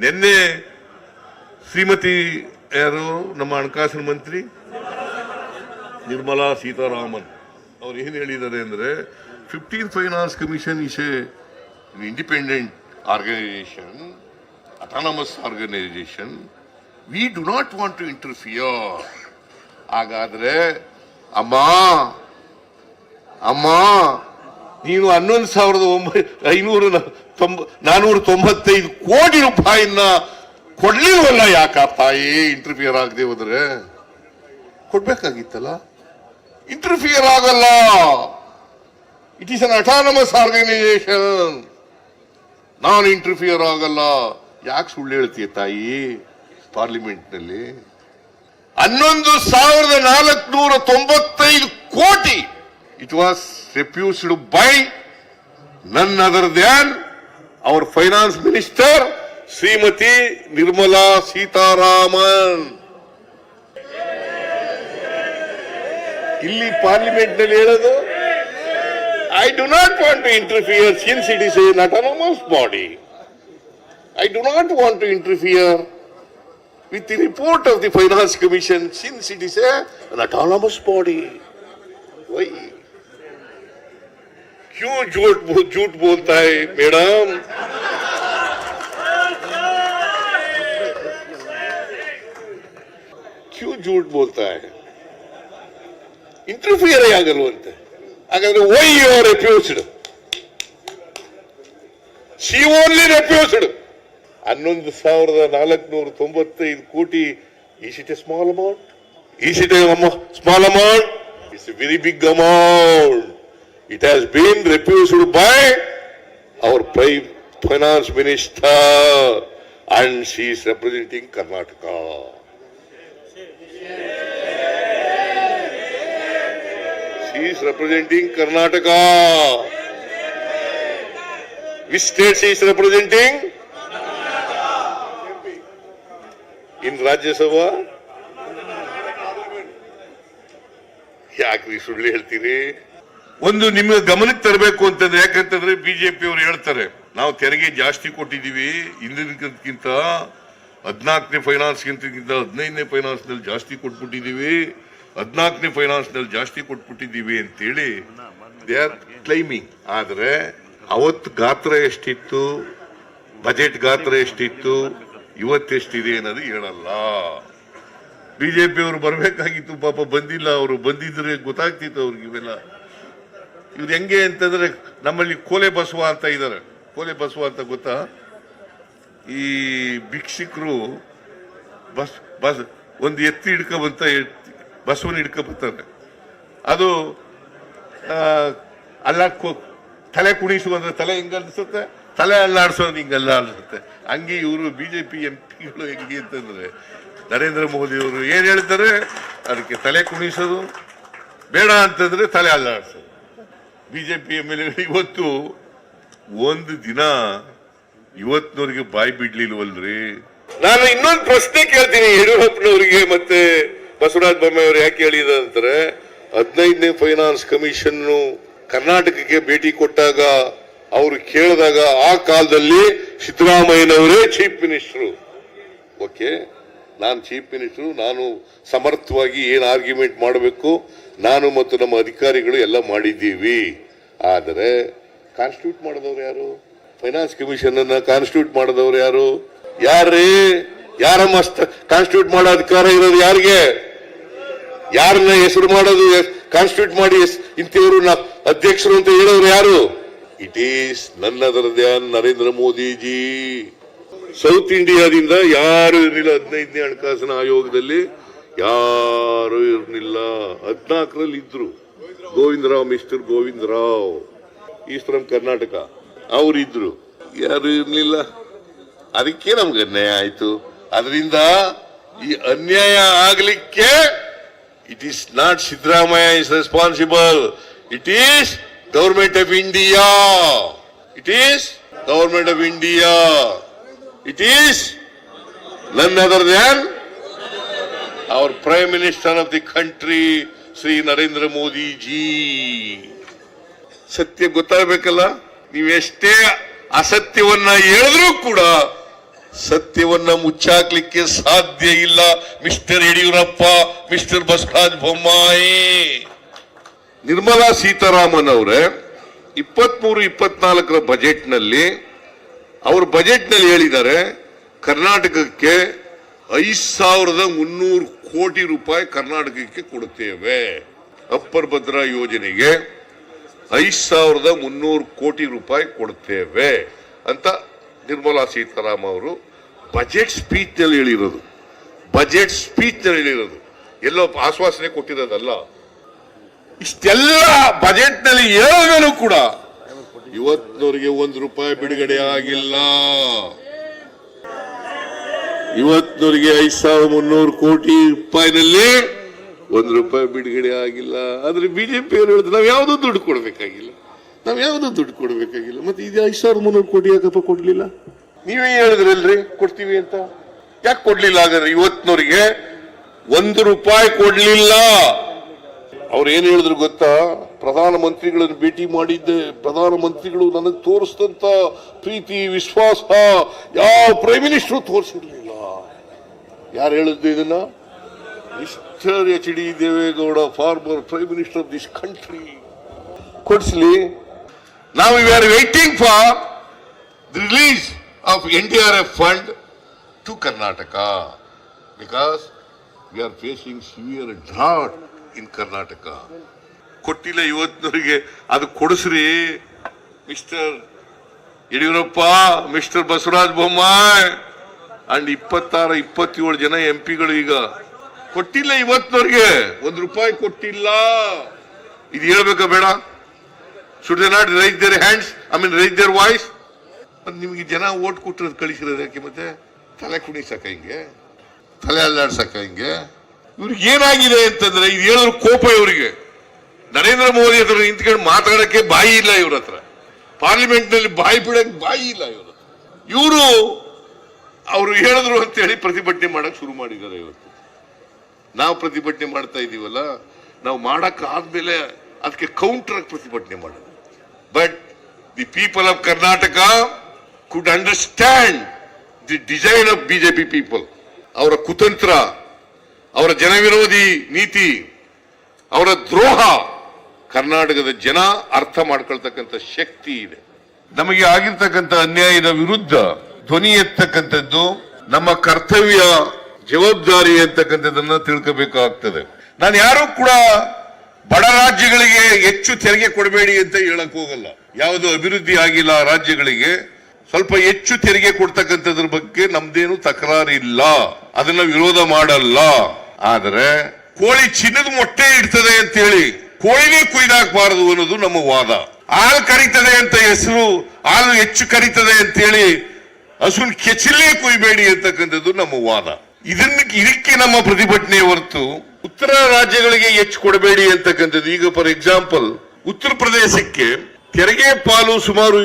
ನಿನ್ನೆ ಶ್ರೀಮತಿ ಯಾರು? ನಮ್ಮ ಹಣಕಾಸಿನ ಮಂತ್ರಿ ನಿರ್ಮಲಾ ಸೀತಾರಾಮನ್ ಅವ್ರು ಏನು ಹೇಳಿದ್ದಾರೆ ಅಂದರೆ fifteen finance commission is a independent organisation autonomous organisation we do not want to interfere ಹಾಗಾದರೆ ಅಮ್ಮ ಅಮ್ಮ ನೀನು ಹನ್ನೊಂದು ಸಾವಿರದ ಒಂಬೈ, ಐನೂರ ತೊಂಬ, ನಾನೂರ ತೊಂಬತ್ತೈದು ಕೋಟಿ ರೂಪಾಯಿನ ಕೊಡ್ಲಿಲ್ವಲ್ಲ ಯಾಕ ತಾಯಿ ಇಂಟರ್ಫಿಯರ್ ಆಗದೆ ಹೋದ್ರೆ. ಕೊಡ್ಬೇಕಾಗಿತ್ತಲ್ಲ? ಇಂಟರ್ಫಿಯರ್ ಆಗಲ್ಲ. It is an autonomous organisation ನಾನು ಇಂಟರ್ಫಿಯರ್ ಆಗಲ್ಲ. ಯಾಕೆ ಸುಳ್ಳು ಹೇಳ್ತೀಯ ತಾಯಿ? ಪಾರ್ಲಿಮೆಂಟ್ನಲ್ಲಿ ಹನ್ನೊಂದು ಸಾವಿರದ ನಾಲ್ಕುನೂರ ತೊಂಬತ್ತೈದು ಕೋಟಿ it was refused by none other than our finance minister Shrimati Nirmala Sitharaman ಇಲ್ಲಿ ಪಾರ್ಲಿಮೆಂಟ್ನಲ್ಲಿ ಹೇಳೋದು I do not want to interfere since it autonomous body I do not want to interfere with the report of the Finance Commission since it is a, an autonomous body. Why? क्यों झूठ बो- झूठ बोलता है madam क्यों झूठ बोलता है ಇಂಟರ್ಫಿಯರ್ ಆಗಲ್ವಂತೆ ಹಾಗಾದ್ರೆ why you are refused she only refused ಹನ್ನೊಂದು ಸಾವಿರದ ನಾಲ್ಕುನೂರ ತೊಂಬತ್ತೈದು ಕೋಟಿ is it a small amount is it a small amount it's a very big amount it has been refused by our fry finance minister and she is representing Karnataka she is representing Karnataka which state she is representing in Rajya Sabha ಯಾಕ್ರಿ ಸುಳ್ಳು ಹೇಳ್ತೀರಿ ಒಂದು ನಿಮ್ಮ ಗಮನಕ್ಕೆ ತರಬೇಕು ಅಂತಂದ್ರೆ ಯಾಕಂತಂದ್ರೆ BJP ಅವರು ಹೇಳ್ತಾರೆ, ನಾವು ತೆರಿಗೆ ಜಾಸ್ತಿ ಕೊಟ್ಟಿದ್ದೀವಿ, ಹಿಂದಿನಕ್ಕಿಂತ ಹದಿನಾಲ್ಕನೇ ಫೈನಾನ್ಸ್ ಗಿಂತ ಹದಿನೈದನೇ ಫೈನಾನ್ಸ್ನಲ್ಲಿ ಜಾಸ್ತಿ ಕೊಟ್ಬಿಟ್ಟಿದ್ದೀವಿ, ಹದಿನಾಲ್ಕನೇ ಫೈನಾನ್ಸ್ನಲ್ಲಿ ಜಾಸ್ತಿ ಕೊಟ್ಬಿಟ್ಟಿದ್ದೀವಿ ಅಂತೇಳಿ ದೇ ಆರ್ ಕ್ಲೈಮಿಂಗ್ ಆದರೆ ಅವತ್ತು ಗಾತ್ರ ಎಷ್ಟಿತ್ತು ಬಜೆಟ್ ಗಾತ್ರ ಎಷ್ಟಿತ್ತು ಇವತ್ತೆಷ್ಟಿದೆ ಅನ್ನೋದು ಹೇಳಲ್ಲ. ಬಿಜೆಪಿ ಅವರು ಬರಬೇಕಾಗಿತ್ತು, ಪಾಪ ಬಂದಿಲ್ಲ, ಅವರು ಬಂದಿದ್ರೆ ಗೊತ್ತಾಗ್ತಿತ್ತು ಅವ್ರಿಗೆ ಇವೆಲ್ಲ. ಇವ್ರು ಹೆಂಗೆ ಅಂತಂದ್ರೆ ನಮ್ಮಲ್ಲಿ ಕೋಲೆ ಬಸವ ಅಂತ ಇದ್ದಾರೆ ಕೋಲೆ ಬಸವ ಅಂತ ಗೊತ್ತಾ? ಈ ಭಿಕ್ಷಿಕರು ಬಸ್ ಬಸ್, ಒಂದು ಎತ್ತಿ ಹಿಡ್ಕೊಬಂತ ಬಸವನ ಹಿಡ್ಕೊಬರ್ತಾರೆ. ಅದು ಅಲ್ಲಾಡ್ಕೋ ತಲೆ ಕುಣಿಸುವಂದ್ರೆ ತಲೆ ಹಿಂಗ ಅನ್ಸುತ್ತೆ? ತಲೆ ಅಲ್ಲಾಡ್ಸೋದು ಹಿಂಗಲ್ಲ ಅನ್ಸುತ್ತೆ ಹಂಗೆ ಇವರು ಬಿಜೆಪಿ ಎಂ ಪಿಗಳು ಹೆಂಗೆ ಅಂತಂದ್ರೆ ನರೇಂದ್ರ ಮೋದಿ ಅವರು ಏನ್ ಹೇಳ್ತಾರೆ? ಅದಕ್ಕೆ ತಲೆ ಕುಣಿಸೋದು ಬೇಡ ಅಂತಂದ್ರೆ ತಲೆ ಅಲ್ಲಾಡ್ಸೋದು. ಬಿಜೆಪಿ ಎಂ ಎಲ್ ಇವತ್ತು ಒಂದು ದಿನ ಇವತ್ತಿನವ್ರಿಗೆ ಬಾಯಿ ಬಿಡ್ಲಿಲ್ವಲ್ರಿ? ನಾನು ಇನ್ನೊಂದು ಪ್ರಶ್ನೆ ಕೇಳ್ತೀನಿ, ಯಡಿಯೂರಪ್ಪನವರಿಗೆ ಮತ್ತೆ ಬಸವರಾಜ ಬೊಮ್ಮಾಯಿ ಯಾಕೆ ಹೇಳಿದ ಅಂತಾರೆ ಹದಿನೈದನೇ ಫೈನಾನ್ಸ್ ಕಮಿಷನ್ ಕರ್ನಾಟಕಕ್ಕೆ ಭೇಟಿ ಕೊಟ್ಟಾಗ ಅವರು ಕೇಳಿದಾಗ ಆ ಕಾಲದಲ್ಲಿ ಸಿದ್ದರಾಮಯ್ಯನವರೇ ಚೀಫ್ ಮಿನಿಸ್ಟರ್. ಓಕೆ? ನಾನು ಚೀಫ್ ಮಿನಿಸ್ಟರ್, ನಾನು ಸಮರ್ಥವಾಗಿ ಏನು ಆರ್ಗ್ಯುಮೆಂಟ್ ಮಾಡಬೇಕು, ನಾನು ಮತ್ತು ನಮ್ಮ ಅಧಿಕಾರಿಗಳು ಎಲ್ಲ ಮಾಡಿದ್ದೀವಿ. ಆದರೆ ಕಾನ್ಸ್ಟಿಟ್ಯೂಟ್ ಮಾಡಿದವರು ಯಾರು? ಫೈನಾನ್ಸ್ ಕಮಿಷನ್ ಅನ್ನ ಕಾನ್ಸ್ಟಿಟ್ಯೂಟ್ ಮಾಡಿದವರು ಯಾರು? ಯಾರು ಯಾರ ಮಸ್ತ್ ಕಾನ್ಸ್ಟಿಟ್ಯೂಟ್ ಮಾಡೋ ಅಧಿಕಾರ ಇರೋದು ಯಾರಿಗೆ? ಯಾರನ್ನ ಹೆಸರು ಮಾಡೋದು ಕಾನ್ಸ್ಟಿಟ್ಯೂಟ್ ಮಾಡಿ ಇಂಥವ್ರು ಅಧ್ಯಕ್ಷರು ಅಂತ ಹೇಳೋರು ಯಾರು? ಇಟ್ ಈಸ್ ನನ್ನ ನರೇಂದ್ರ ಮೋದಿಜಿ. ಸೌತ್ ಇಂಡಿಯಾದಿಂದ ಯಾರು ಇರಲಿಲ್ಲ ಹದಿನೈದನೇ ಹಣಕಾಸಿನ ಆಯೋಗದಲ್ಲಿ, ಯಾರು ಇರಲಿಲ್ಲ. ಹದಿನಾಲ್ಕರಲ್ಲಿ ಇದ್ರು. Govindarao mister Govindarao. Is from Karnataka ಅವರಿದ್ರು ಯಾರು ಇರಲಿಲ್ಲ? ಅದಕ್ಕೆ ನಮ್ಗೆ ಅನ್ಯಾಯ ಆಯ್ತು. ಅದರಿಂದ ಈ ಅನ್ಯಾಯ ಆಗ್ಲಿಕ್ಕೆ it is not Siddaramaiah is responsible it is government of India it is government of India it is none other than our prime minister of the country Shri Narendra Modi ji ಸತ್ಯ ಗೊತ್ತಾಗಬೇಕಲ್ಲ? ನೀವೆಷ್ಟೇ ಅಸತ್ಯವನ್ನ ಹೇಳಿದ್ರೂ ಕೂಡ ಸತ್ಯವನ್ನ ಮುಚ್ಚಾಕ್ಲಿಕ್ಕೆ ಸಾಧ್ಯ ಇಲ್ಲ. Mister Yediyurappa mister Basavaraj Bommai. Nirmala Sitharaman ಅವರೇ, ಇಪ್ಪತ್ಮೂರು, ಇಪ್ಪತ್ನಾಲ್ಕರ ಬಜೆಟ್ನಲ್ಲಿ ಅವರು ಬಜೆಟ್ನಲ್ಲಿ ಹೇಳಿದ್ದಾರೆ, ಕರ್ನಾಟಕಕ್ಕೆ ಐದು ಸಾವಿರದ ಮುನ್ನೂರು ಕೋಟಿ ರೂಪಾಯಿ ಕರ್ನಾಟಕಕ್ಕೆ ಕೊಡುತ್ತೇವೆ. ಅಪ್ಪರ್ ಭದ್ರಾ ಯೋಜನೆಗೆ ಐದು ಸಾವಿರದ ಮುನ್ನೂರು ಕೋಟಿ ರೂಪಾಯಿ ಕೊಡುತ್ತೇವೆ ಅಂತ ನಿರ್ಮಲಾ ಸೀತಾರಾಮ್ ಅವರು ಬಜೆಟ್ ಸ್ಪೀಚ್ನಲ್ಲಿ ಹೇಳಿರೋದು. ಬಜೆಟ್ ಸ್ಪೀಚ್ನಲ್ಲಿ ಹೇಳಿರೋದು. ಎಲ್ಲೋ ಆಶ್ವಾಸನೆ ಕೊಟ್ಟಿರೋದಲ್ಲ. ಇಷ್ಟೆಲ್ಲ ಬಜೆಟ್ನಲ್ಲಿ ಹೇಳಿದ್ರು ಕೂಡ ಇವತ್ತಿನವರೆಗೆ ಒಂದು ರೂಪಾಯಿ ಬಿಡುಗಡೆ ಆಗಿಲ್ಲ. ಇವತ್ತಿನವರಿಗೆ ಐದು ಸಾವಿರದ ಮುನ್ನೂರು ಕೋಟಿ ರೂಪಾಯಿನಲ್ಲಿ ಒಂದು ರೂಪಾಯಿ ಬಿಡುಗಡೆ ಆಗಿಲ್ಲ. ಆದ್ರೆ ಬಿಜೆಪಿ ಅವರು ಹೇಳಿದ್ರು, ನಾವು ಯಾವುದೂ ದುಡ್ಡು ಕೊಡಬೇಕಾಗಿಲ್ಲ. ನಾವು ಯಾವುದೂ ದುಡ್ಡು ಕೊಡಬೇಕಾಗಿಲ್ಲ. ಮತ್ತೆ ಇದು ಐದು ಸಾವಿರದ ಮುನ್ನೂರು ಕೋಟಿ ಯಾಕಪ್ಪ ಕೊಡ್ಲಿಲ್ಲ? ನೀವೇ ಹೇಳಿದ್ರಲ್ರಿ, ಕೊಡ್ತೀವಿ ಅಂತ. ಯಾಕೆ ಕೊಡ್ಲಿಲ್ಲ? ಹಾಗಾದ್ರೆ ಇವತ್ತಿನವರಿಗೆ ಒಂದು ರೂಪಾಯಿ ಕೊಡ್ಲಿಲ್ಲ. ಅವ್ರು ಏನ್ ಹೇಳಿದ್ರು ಗೊತ್ತಾ? ಪ್ರಧಾನ ಮಂತ್ರಿಗಳನ್ನು ಭೇಟಿ ಮಾಡಿದ್ದೆ. ಪ್ರಧಾನಮಂತ್ರಿಗಳು ನನಗೆ ತೋರಿಸಿದಂತ ಪ್ರೀತಿ, ವಿಶ್ವಾಸ ಯಾವ ಪ್ರೈಮ್ ಮಿನಿಸ್ಟರ್ ತೋರಿಸಿರ್ಲಿಲ್ಲ. ಯಾರು ಹೇಳಿದ್ದು ಇದನ್ನ? Mister H D Deve Gowda former prime minister of this country ಕೊಡಿಸ್ಲಿ. ನಾವು we are waiting for the release of N D R F fund to Karnataka because we are facing severe drought in Karnataka ಕೊಟ್ಟಿಲ್ಲ ಇವತ್ತಿನವರಿಗೆ ಅದು ಕೊಡಿಸ್ರಿ. Mister Yediyurappa mister Basavaraj Bommai. And ಇಪ್ಪತ್ತಾರು, ಇಪ್ಪತ್ತೇಳು ಜನ M ಪಿಗಳು ಈಗ. ಕೊಟ್ಟಿಲ್ಲ ಇವತ್ತಿನವ್ರಿಗೆ ಒಂದು ರೂಪಾಯಿ ಕೊಟ್ಟಿಲ್ಲ. ಇದು ಹೇಳ್ಬೇಕಾ ಬೇಡ? Should they not raise their hands I mean raise their voice ನಿಮ್ಗೆ ಜನ ಓಟ್ ಕೊಟ್ಟಿರೋದು ಕಳಿಸಿರೋದು ಯಾಕೆ ಮತ್ತೆ? ತಲೆ ಕುಣಿಸಕ ಹಿಂಗೆ? ತಲೆ ಅಲ್ಲಾಡ್ಸಕ ಹಿಂಗೆ? ಇವ್ರಿಗೆ ಏನಾಗಿದೆ ಅಂತಂದ್ರೆ, ಇದು ಹೇಳಿದ್ರು ಕೋಪ ಇವರಿಗೆ. ನರೇಂದ್ರ ಮೋದಿ ಹತ್ರ ನಿಂತ್ಕೊಂಡು ಮಾತಾಡಕ್ಕೆ ಬಾಯಿ ಇಲ್ಲ ಇವ್ರ ಹತ್ರ. ಪಾರ್ಲಿಮೆಂಟ್ನಲ್ಲಿ ಬಾಯಿ ಬಿಡಕ್ ಬಾಯಿ ಇಲ್ಲ ಇವ್ರ ಇವರು ಅವರು ಹೇಳಿದ್ರು ಅಂತ ಹೇಳಿ ಪ್ರತಿಭಟನೆ ಮಾಡಕ್ ಶುರು ಮಾಡಿದ್ದಾರೆ ಇವತ್ತು. ನಾವು ಪ್ರತಿಭಟನೆ ಮಾಡ್ತಾ ಇದೀವಲ್ಲ, ನಾವು ಮಾಡಕ್ ಆದ್ಮೇಲೆ ಅದಕ್ಕೆ ಕೌಂಟರ್ ಪ್ರತಿಭಟನೆ ಮಾಡೋದು. But the people of Karnataka could understand the design of BJP people ಅವರ ಕುತಂತ್ರ, ಅವರ ಜನವಿರೋಧಿ ನೀತಿ, ಅವರ ದ್ರೋಹ. ಕರ್ನಾಟಕದ ಜನ ಅರ್ಥ ಮಾಡ್ಕೊಳ್ತಕ್ಕಂಥ ಶಕ್ತಿ ಇದೆ. ನಮಗೆ ಆಗಿರ್ತಕ್ಕಂಥ ಅನ್ಯಾಯದ ವಿರುದ್ಧ ಧ್ವನಿ ಎತ್ತಕ್ಕಂಥದ್ದು ನಮ್ಮ ಕರ್ತವ್ಯ, ಜವಾಬ್ದಾರಿ ಅಂತಕ್ಕಂಥದ್ದನ್ನ ತಿಳ್ಕೋಬೇಕಾಗ್ತದೆ. ನಾನು ಯಾರು ಕೂಡ ಬಡ ರಾಜ್ಯಗಳಿಗೆ ಹೆಚ್ಚು ತೆರಿಗೆ ಕೊಡಬೇಡಿ ಅಂತ ಹೇಳಕ್ ಹೋಗಲ್ಲ. ಯಾವುದು ಅಭಿವೃದ್ಧಿ ಆಗಿಲ್ಲ ರಾಜ್ಯಗಳಿಗೆ, ಸ್ವಲ್ಪ ಹೆಚ್ಚು ತೆರಿಗೆ ಕೊಡ್ತಕ್ಕಂಥದ್ರ ಬಗ್ಗೆ ನಮ್ದೇನು ತಕರಾರಿಲ್ಲ. ಅದನ್ನ ವಿರೋಧ ಮಾಡಲ್ಲ. ಆದರೆ ಕೋಳಿ ಚಿನ್ನದ ಮೊಟ್ಟೆ ಇಡ್ತದೆ ಅಂತ ಹೇಳಿ ಕೋಳಿನೇ ಕುಯ್ದಾಕಬಾರದು ಅನ್ನೋದು ನಮ್ಮ ವಾದ. ಹಾಲು ಕರೀತದೆ ಅಂತ ಹೆಸರು, ಹಾಲು ಹೆಚ್ಚು ಕರಿತದೆ ಅಂತ ಹೇಳಿ ಹಸುನ್ ಕೆಚ್ಚಲೇ ಕುಯ್ಬೇಡಿ ಅಂತಕ್ಕಂಥದ್ದು ನಮ್ಮ ವಾದ. ಇದನ್ನ ಇದಕ್ಕೆ ನಮ್ಮ ಪ್ರತಿಭಟನೆ ಹೊರತು ಉತ್ತರ ರಾಜ್ಯಗಳಿಗೆ ಹೆಚ್ಚು ಕೊಡಬೇಡಿ ಅಂತಕ್ಕಂಥದ್ದು. ಈಗ ಫಾರ್ ಎಕ್ಸಾಂಪಲ್ ಉತ್ತರ ಪ್ರದೇಶಕ್ಕೆ ತೆರಿಗೆ ಪಾಲು ಸುಮಾರು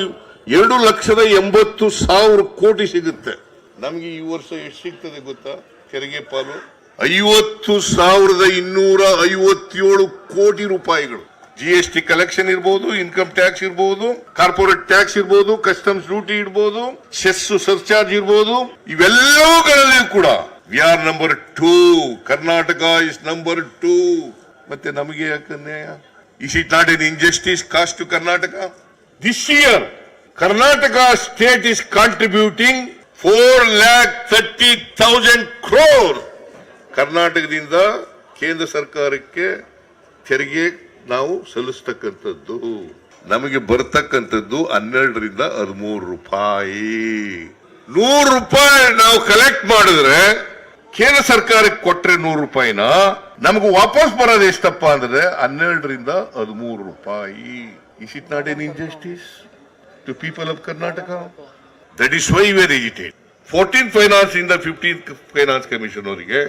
ಎರಡು ಲಕ್ಷದ ಎಂಬತ್ತು ಸಾವಿರ ಕೋಟಿ ಸಿಗುತ್ತೆ. ನಮಗೆ ಈ ವರ್ಷ ಎಷ್ಟು ಸಿಗ್ತದೆ ಗೊತ್ತಾ? ತೆರಿಗೆ ಪಾಲು? ಐವತ್ತು ಸಾವಿರದ ಇನ್ನೂರ ಐವತ್ತೇಳು ಕೋಟಿ ರೂಪಾಯಿಗಳು. ಜಿ ಎಸ್ ಟಿ ಕಲೆಕ್ಷನ್ ಇರ್ಬೋದು ಇನ್ಕಮ್ ಟ್ಯಾಕ್ಸ್ ಇರ್ಬೋದು ಕಾರ್ಪೊರೇಟ್ ಟ್ಯಾಕ್ಸ್ ಇರ್ಬೋದು ಕಸ್ಟಮ್ಸ್ ಡ್ಯೂಟಿ ಇರ್ಬೋದು ಸೆಸ್ ಸರ್ಚಾರ್ಜ್ ಇರ್ಬೋದು, ಇವೆಲ್ಲವುಗಳಲ್ಲಿ ಕೂಡ we are number two Karnataka is number two ಮತ್ತೆ ನಮಗೆ ಯಾಕನ್ಯಾಯ is it not an injustice caused to Karnataka this year Karnataka state is contributing four lakh thirty thousand crore ಕರ್ನಾಟಕದಿಂದ ಕೇಂದ್ರ ಸರ್ಕಾರಕ್ಕೆ ತೆರಿಗೆ ನಾವು ಸಲ್ಲಿಸ್ತಕ್ಕಂಥದ್ದು. ನಮಗೆ ಬರ್ತಕ್ಕಂಥದ್ದು ಹನ್ನೆರಡರಿಂದ ಹದಿಮೂರು ರೂಪಾಯಿ. ನೂರು ರೂಪಾಯಿ ನಾವು ಕಲೆಕ್ಟ್ ಮಾಡಿದ್ರೆ ಕೇಂದ್ರ ಸರ್ಕಾರಕ್ಕೆ ಕೊಟ್ರೆ ನೂರು ರೂಪಾಯಿನ, ನಮಗೆ ವಾಪಸ್ ಬರೋದು ಎಷ್ಟಪ್ಪ ಅಂದ್ರೆ ಹನ್ನೆರಡರಿಂದ ಹದಿಮೂರು ರೂಪಾಯಿ. Is it not an injustice to people of Karnataka that is why we're agitate fourteen finance ಇಂದ ಫಿಫ್ಟೀನ್ ಫೈನಾನ್ಸ್ ಕಮಿಷನ್ ಅವರಿಗೆ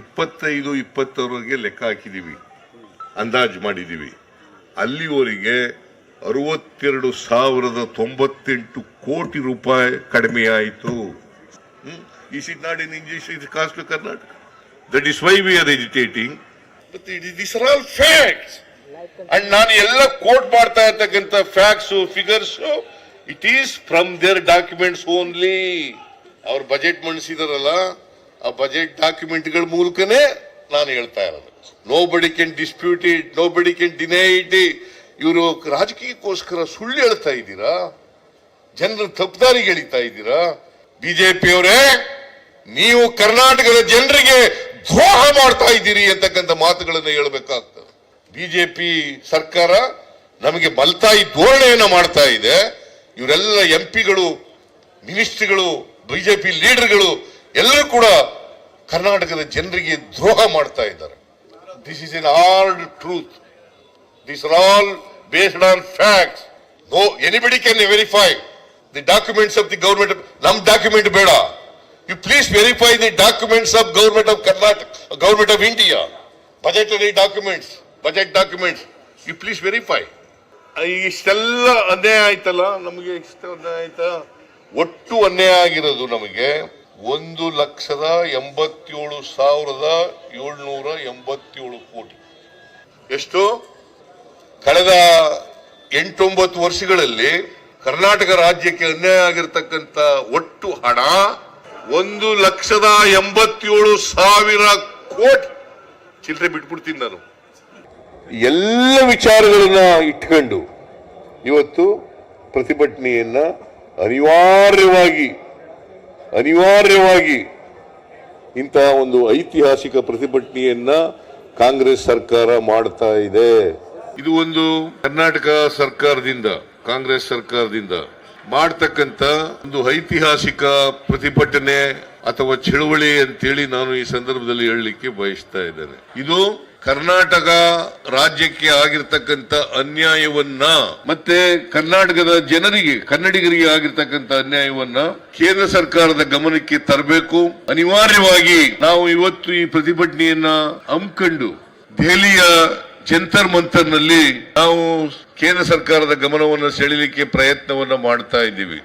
ಇಪ್ಪತ್ತೈದು, ಇಪ್ಪತ್ತರವರೆಗೆ ಲೆಕ್ಕ ಹಾಕಿದ್ದೀವಿ ಅಂದಾಜು ಮಾಡಿದ್ದೀವಿ ಅಲ್ಲಿವರೆಗೆ ಅರವತ್ತೆರಡು ಸಾವಿರದ ತೊಂಬತ್ತೆಂಟು ಕೋಟಿ ರೂಪಾಯಿ ಕಡಿಮೆ ಆಯಿತು. ಈ English it caused Karnataka that is why we are agitating this are all facts and ನಾನು ಎಲ್ಲ ಕೋಟ್ ಮಾಡ್ತಾ ಇರ್ತಕ್ಕಂಥ facts figures it is from their documents only ಅವ್ರು ಬಜೆಟ್ ಮಂಡಿಸಿದಾರಲ್ಲ. ಆ ಬಜೆಟ್ ಡಾಕ್ಯುಮೆಂಟ್ಗಳ ಮೂಲಕನೇ ನಾನು ಹೇಳ್ತಾ ಇರೋದು. Nobody can dispute it nobody can deny it ಇವರು ರಾಜಕೀಯಕ್ಕೋಸ್ಕರ ಸುಳ್ಳು ಹೇಳ್ತಾ ಇದ್ದೀರಾ? ಜನರ ತಪ್ಪದಾರಿಗೆ ಎಳಿತಾ ಇದ್ದೀರಾ? ಬಿಜೆಪಿಯವರೇ, ನೀವು ಕರ್ನಾಟಕದ ಜನರಿಗೆ ದ್ರೋಹ ಮಾಡ್ತಾ ಇದ್ದೀರಿ ಅಂತಕ್ಕಂಥ ಮಾತುಗಳನ್ನು ಹೇಳಬೇಕಾಗ್ತದೆ. ಬಿಜೆಪಿ ಸರ್ಕಾರ ನಮಗೆ ಮಲ್ತಾಯಿ ಧೋರಣೆಯನ್ನು ಮಾಡ್ತಾ ಇದೆ. ಇವರೆಲ್ಲ ಎಂ ಪಿಗಳು ಮಿನಿಸ್ಟ್ರಿಗಳು ಬಿಜೆಪಿ ಲೀಡರ್ಗಳು ಎಲ್ಲರೂ ಕೂಡ ಕರ್ನಾಟಕದ ಜನರಿಗೆ ದ್ರೋಹ ಮಾಡ್ತಾ ಇದ್ದಾರೆ. This is an old truth this are all based on fact no anybody can verify the documents of the government ನಮ್ ಡಾಕ್ಯುಮೆಂಟ್ ಬೇಡ. You please verify the documents of government of Karnataka government of India budget ಅಲ್ಲಿ documents budget documents you please verify ಇಷ್ಟೆಲ್ಲ ಅನ್ಯಾಯ ಆಯ್ತಲ್ಲ? ನಮಗೆ ಇಷ್ಟ ಅನ್ಯಾಯ ಆಯ್ತಾ? ಒಟ್ಟು ಅನ್ಯಾಯ ಆಗಿರೋದು ನಮಗೆ ಒಂದು ಲಕ್ಷದ ಎಂಬತ್ತೇಳು ಸಾವಿರದ ಏಳ್ನೂರ ಎಂಬತ್ತೇಳು ಕೋಟಿ. ಎಷ್ಟು? ಕಳೆದ ಎಂಟೊಂಬತ್ತು ವರ್ಷಗಳಲ್ಲಿ ಕರ್ನಾಟಕ ರಾಜ್ಯಕ್ಕೆ ಅನ್ಯಾಯ ಆಗಿರತಕ್ಕಂತ ಒಟ್ಟು ಹಣ ಒಂದು ಲಕ್ಷದ ಎಂಬತ್ತೇಳು ಸಾವಿರ ಕೋಟಿ. ಚಿಲ್ಲರೆ ಬಿಟ್ಬಿಡ್ತೀನಿ ನಾನು. ಎಲ್ಲ ವಿಚಾರಗಳನ್ನ ಇಟ್ಕೊಂಡು ಇವತ್ತು ಪ್ರತಿಭಟನೆಯನ್ನ ಅನಿವಾರ್ಯವಾಗಿ ಅನಿವಾರ್ಯವಾಗಿ ಇಂತಹ ಒಂದು ಐತಿಹಾಸಿಕ ಪ್ರತಿಭಟನೆಯನ್ನ ಕಾಂಗ್ರೆಸ್ ಸರ್ಕಾರ ಮಾಡ್ತಾ ಇದೆ. ಇದು ಒಂದು ಕರ್ನಾಟಕ ಸರ್ಕಾರದಿಂದ, ಕಾಂಗ್ರೆಸ್ ಸರ್ಕಾರದಿಂದ ಮಾಡ್ತಕ್ಕಂತ ಒಂದು ಐತಿಹಾಸಿಕ ಪ್ರತಿಭಟನೆ ಅಥವಾ ಚಳುವಳಿ ಅಂತೇಳಿ ನಾನು ಈ ಸಂದರ್ಭದಲ್ಲಿ ಹೇಳಲಿಕ್ಕೆ ಬಯಸ್ತಾ ಇದ್ದೇನೆ. ಇದು ಕರ್ನಾಟಕ ರಾಜ್ಯಕ್ಕೆ ಆಗಿರ್ತಕ್ಕಂಥ ಅನ್ಯಾಯವನ್ನ ಮತ್ತೆ ಕರ್ನಾಟಕದ ಜನರಿಗೆ, ಕನ್ನಡಿಗರಿಗೆ ಆಗಿರ್ತಕ್ಕಂಥ ಅನ್ಯಾಯವನ್ನ ಕೇಂದ್ರ ಸರ್ಕಾರದ ಗಮನಕ್ಕೆ ತರಬೇಕು. ಅನಿವಾರ್ಯವಾಗಿ ನಾವು ಇವತ್ತು ಈ ಪ್ರತಿಭಟನೆಯನ್ನ ಹಮ್ಮಿಕೊಂಡು ದೆಹಲಿಯ ಜಂತರ್ ಮಂತರ್ನಲ್ಲಿ ನಾವು ಕೇಂದ್ರ ಸರ್ಕಾರದ ಗಮನವನ್ನು ಸೆಳೆಯಲಿಕ್ಕೆ ಪ್ರಯತ್ನವನ್ನ ಮಾಡ್ತಾ ಇದ್ದೀವಿ.